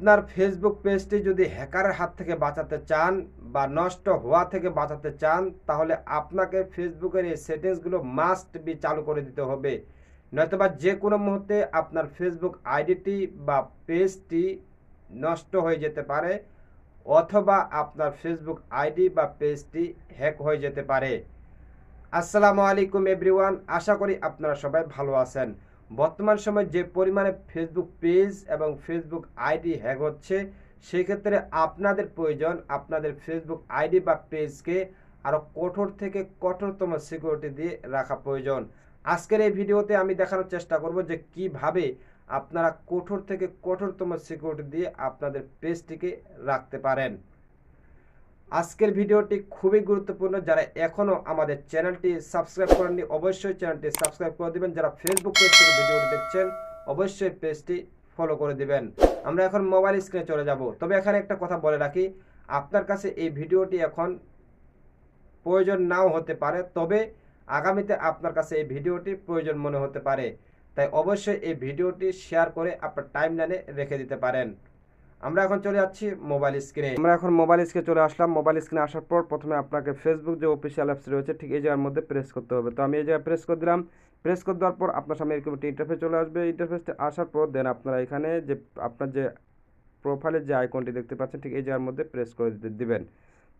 আপনার ফেসবুক পেজটি যদি হ্যাকারের হাত থেকে বাঁচাতে চান বা নষ্ট হওয়া থেকে বাঁচাতে চান, তাহলে আপনাকে ফেসবুকের এই সেটিংসগুলো মাস্ট বি চালু করে দিতে হবে। নয়তোবা যে কোনো মুহূর্তে আপনার ফেসবুক আইডিটি বা পেজটি নষ্ট হয়ে যেতে পারে, অথবা আপনার ফেসবুক আইডি বা পেজটি হ্যাক হয়ে যেতে পারে। আসসালামু আলাইকুম এভরিওয়ান আশা করি আপনারা সবাই ভালো আছেন। বর্তমান সময়ে যে পরিমাণে ফেসবুক পেজ এবং ফেসবুক আইডি হ্যাক হচ্ছে, সেক্ষেত্রে আপনাদের প্রয়োজন আপনাদের ফেসবুক আইডি বা পেজকে আরও কঠোর থেকে কঠোরতম সিকিউরিটি দিয়ে রাখা প্রয়োজন। আজকের এই ভিডিওতে আমি দেখানোর চেষ্টা করব যে কীভাবে আপনারা কঠোর থেকে কঠোরতম সিকিউরিটি দিয়ে আপনাদের পেজটিকে রাখতে পারেন। আজকের ভিডিওটি খুবই গুরুত্বপূর্ণ। যারা এখনও আমাদের চ্যানেলটি সাবস্ক্রাইব করেননি, অবশ্যই চ্যানেলটি সাবস্ক্রাইব করে দিবেন। যারা ফেসবুক পেজ থেকে ভিডিওটি দেখছেন, অবশ্যই পেজটি ফলো করে দিবেন। আমরা এখন মোবাইল স্ক্রিনে চলে যাব। তবে এখানে একটা কথা বলে রাখি, আপনার কাছে এই ভিডিওটি এখন প্রয়োজন নাও হতে পারে, তবে আগামীতে আপনার কাছে এই ভিডিওটি প্রয়োজন মনে হতে পারে। তাই অবশ্যই এই ভিডিওটি শেয়ার করে আপনার টাইম লাইনে রেখে দিতে পারেন। আমরা এখন চলে যাচ্ছি মোবাইল স্ক্রিনে আমরা এখন মোবাইল স্ক্রিনে চলে আসলাম। মোবাইল স্ক্রিনে আসার পর প্রথমে আপনাকে ফেসবুক যে অফিসিয়াল অ্যাপস রয়েছে, ঠিক এই জায়গার মধ্যে প্রেস করতে হবে। তো আমি এই জায়গায় প্রেস করে দিলাম। প্রেস করে দেওয়ার পর আপনার সামনে এরকম একটা ইন্টারফেস চলে আসবে। ইন্টারফেসটা আসার পর দেন আপনারা এখানে যে, আপনার যে প্রোফাইলের যে আইকনটি দেখতে পাচ্ছেন, ঠিক এই জায়গার মধ্যে প্রেস করে দিতে দিবেন।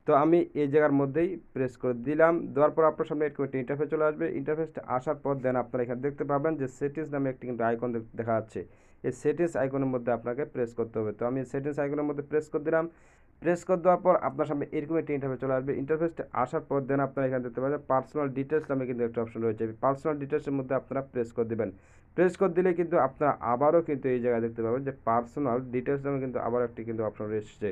তো আমি এই জায়গার মধ্যেই প্রেস করে দিলাম। দেওয়ার পর আপনার সামনে এরকম একটা ইন্টারফেস চলে আসবে। ইন্টারফেসটা আসার পর দেন আপনারা এখানে দেখতে পাবেন যে সেটিংস নামে একটি কিন্তু আইকন দেখা যাচ্ছে। এই সেটিংস আইকনের মধ্যে আপনাকে প্রেস করতে হবে। তো আমি সেটিংস আইকনের মধ্যে প্রেস করে দিলাম। প্রেস করে দেওয়ার পর আপনার সামনে এরকম একটি ইন্টারফেস চলে আসবে। ইন্টারফেসটা আসার পর দেন আপনারা এখানে দেখতে পাবেন পার্সোনাল ডিটেলস নামে কিন্তু একটা অপশন রয়েছে। পার্সোনাল ডিটেলসের মধ্যে আপনারা প্রেস করে দেবেন। প্রেস করে দিলে কিন্তু আপনারা আবারও কিন্তু এই জায়গায় দেখতে পাবেন যে পার্সোনাল ডিটেলস নামে কিন্তু আবার একটি কিন্তু অপশন রয়েছে।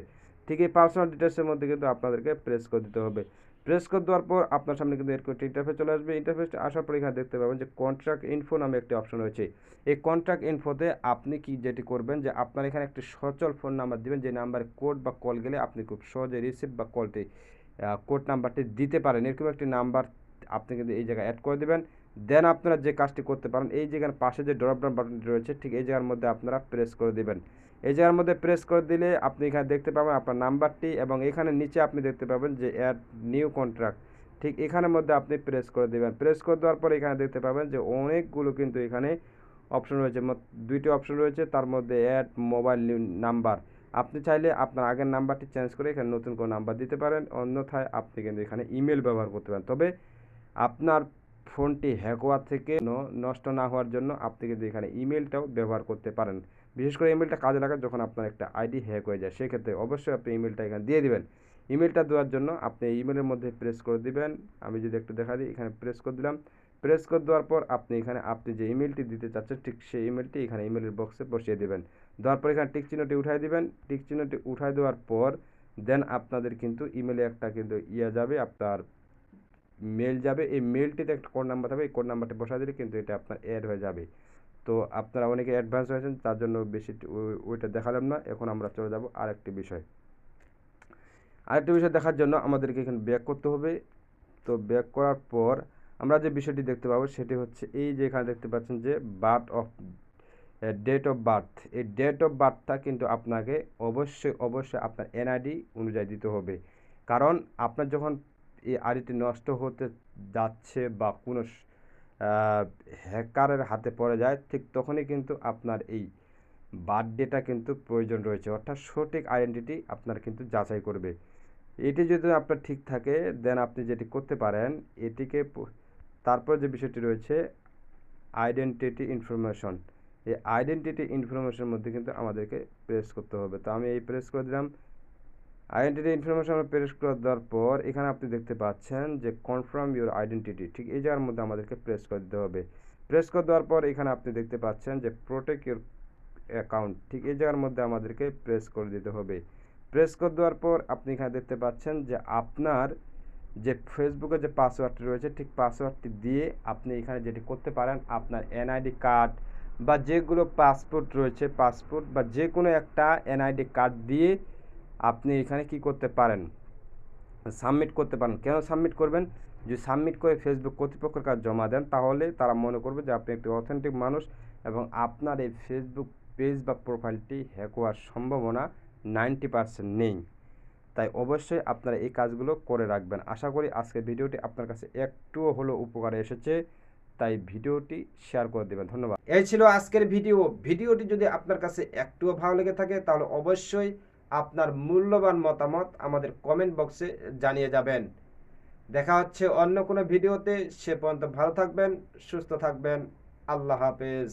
ঠিক এই পার্সোনাল ডিটেলসের মধ্যে কিন্তু আপনাদেরকে প্রেস করে দিতে হবে। প্রেস করে দেওয়ার পর আপনার সামনে কিন্তু এরকম একটি ইন্টারফেস চলে আসবে। ইন্টারফেসটা আসার পর এখানে দেখতে পাবেন যে কন্ট্রাক্ট ইনফো নামে একটি অপশন রয়েছে। এই কন্ট্রাক্ট ইনফোতে আপনি কি যেটি করবেন যে আপনার এখানে একটি সচল ফোন নাম্বার দিবেন, যে নাম্বারে কোড বা কল গেলে আপনি খুব সহজে রিসিভ বা কলটি কোড নাম্বারটি দিতে পারেন। এরকম একটি নাম্বার আপনি কিন্তু এই জায়গায় অ্যাড করে দেবেন। দেন আপনারা যে কাজটি করতে পারেন, এই জায়গার পাশে যে ড্রপ ডাউন বাটনটি রয়েছে, ঠিক এই জায়গার মধ্যে আপনারা প্রেস করে দেবেন। এই জায়গার মধ্যে প্রেস করে দিলে আপনি এখানে দেখতে পাবেন আপনার নাম্বারটি এবং এখানে নিচে আপনি দেখতে পাবেন যে অ্যাড নিউ কন্ট্রাক্ট ঠিক এখানের মধ্যে আপনি প্রেস করে দেবেন। প্রেস করে দেওয়ার পর এখানে দেখতে পাবেন যে অনেকগুলো কিন্তু এখানে অপশন রয়েছে। দুইটি অপশন রয়েছে, তার মধ্যে অ্যাড মোবাইল নাম্বার আপনি চাইলে আপনার আগের নাম্বারটি চেঞ্জ করে এখানে নতুন কোনো নাম্বার দিতে পারেন। অন্যথায় আপনি কিন্তু এখানে ইমেল ব্যবহার করতে পারেন। তবে আপনার ফোনটি হ্যাক হওয়ার থেকে নষ্ট না হওয়ার জন্য আপনি কিন্তু এখানে ইমেলটাও ব্যবহার করতে পারেন। বিশেষ করে ইমেলটা কাজে লাগায় যখন আপনার একটা আইডি হ্যাক হয়ে যায়, সেক্ষেত্রে অবশ্যই আপনি ইমেলটা এখানে দিয়ে দিবেন। ইমেলটা দেওয়ার জন্য আপনি ইমেলের মধ্যে প্রেস করে দিবেন। আমি যদি একটু দেখা দিই, এখানে প্রেস করে দিলাম। প্রেস করে দেওয়ার পর আপনি এখানে, আপনি যে ইমেলটি দিতে চাচ্ছেন, ঠিক সেই ইমেলটি এখানে ইমেলের বক্সে বসিয়ে দেবেন। দেওয়ার পর এখানে টিক চিহ্নটি উঠাই দিবেন। টিক চিহ্নটি উঠাই দেওয়ার পর দেন আপনাদের কিন্তু ইমেলে একটা কিন্তু ইয়ে যাবে, আপনার মেল যাবে। এই মেলটিতে একটা কোড নাম্বার থাকবে। এই কোড নাম্বারটি বসা দিলে কিন্তু এটা আপনার অ্যাড হয়ে যাবে। তো আপনারা অনেকে অ্যাডভান্স হয়েছেন, তার জন্য বেশি ওইটা দেখালাম না। এখন আমরা চলে যাব আরেকটি বিষয়। আরেকটি বিষয় দেখার জন্য আমাদেরকে এখানে ব্যাক করতে হবে। তো ব্যাক করার পর আমরা যে বিষয়টি দেখতে পাবো, সেটি হচ্ছে এই যে এখানে দেখতে পাচ্ছেন যে birth of date of birth এই ডেট অফ বার্থটা কিন্তু আপনাকে অবশ্যই অবশ্যই আপনার এনআইডি অনুযায়ী দিতে হবে। কারণ আপনার যখন এই আইডিটি নষ্ট হতে যাচ্ছে বা কোনো হ্যাকারের হাতে পড়ে যায়, ঠিক তখনই কিন্তু আপনার এই বার্থডেটা কিন্তু প্রয়োজন রয়েছে। অর্থাৎ সঠিক আইডেন্টিটি আপনার কিন্তু যাচাই করবে। এটি যদি আপনার ঠিক থাকে দেন আপনি যেটি করতে পারেন, এটিকে তারপর যে বিষয়টি রয়েছে আইডেন্টিটি ইনফরমেশন এই আইডেন্টিটি ইনফরমেশনের মধ্যে কিন্তু আমাদেরকে প্রেস করতে হবে। তো আমি এই প্রেস করে দিলাম। আইডেন্টিটি ইনফরমেশন আমরা প্রেস করে দেওয়ার পর, এখানে আপনি দেখতে পাচ্ছেন যে কনফার্ম ইউর আইডেন্টিটি ঠিক এই জায়গার মধ্যে আমাদেরকে প্রেস করে দিতে হবে। প্রেস করে দেওয়ার পর এখানে আপনি দেখতে পাচ্ছেন যে প্রোটেক্ট ইউর অ্যাকাউন্ট ঠিক এই জায়গার মধ্যে আমাদেরকে প্রেস করে দিতে হবে। প্রেস করে দেওয়ার পর আপনি এখানে দেখতে পাচ্ছেন যে আপনার যে ফেসবুকে যে পাসওয়ার্ডটি রয়েছে, ঠিক পাসওয়ার্ডটি দিয়ে আপনি এখানে যেটি করতে পারেন, আপনার এনআইডি কার্ড বা যেগুলো পাসপোর্ট রয়েছে পাসপোর্ট বা যে কোনো একটা এনআইডি কার্ড দিয়ে আপনি এখানে কি করতে পারেন? সাবমিট করতে পারেন। কেন সাবমিট করবেন? যদি সাবমিট করে ফেসবুক কর্তৃপক্ষের কাছে জমা দেন, তাহলে তারা মনে করবে যে আপনি একটি অথেন্টিক মানুষ এবং আপনার এই ফেসবুক পেজ বা প্রোফাইলটি হ্যাক হওয়ার সম্ভাবনা নাইনটি পার্সেন্ট নেই। তাই অবশ্যই আপনারা এই কাজগুলো করে রাখবেন। আশা করি আজকের ভিডিওটি আপনার কাছে একটুও হলো উপকারে এসেছে। তাই ভিডিওটি শেয়ার করে দেবেন। ধন্যবাদ। এই ছিল আজকের ভিডিও। ভিডিওটি যদি আপনার কাছে একটুও ভালো লেগে থাকে, তাহলে অবশ্যই আপনার মূল্যবান মতামত আমাদের কমেন্ট বক্সে জানিয়ে যাবেন। দেখা হচ্ছে অন্য কোনো ভিডিওতে সে পর্যন্ত ভালো থাকবেন, সুস্থ থাকবেন। আল্লাহ হাফেজ।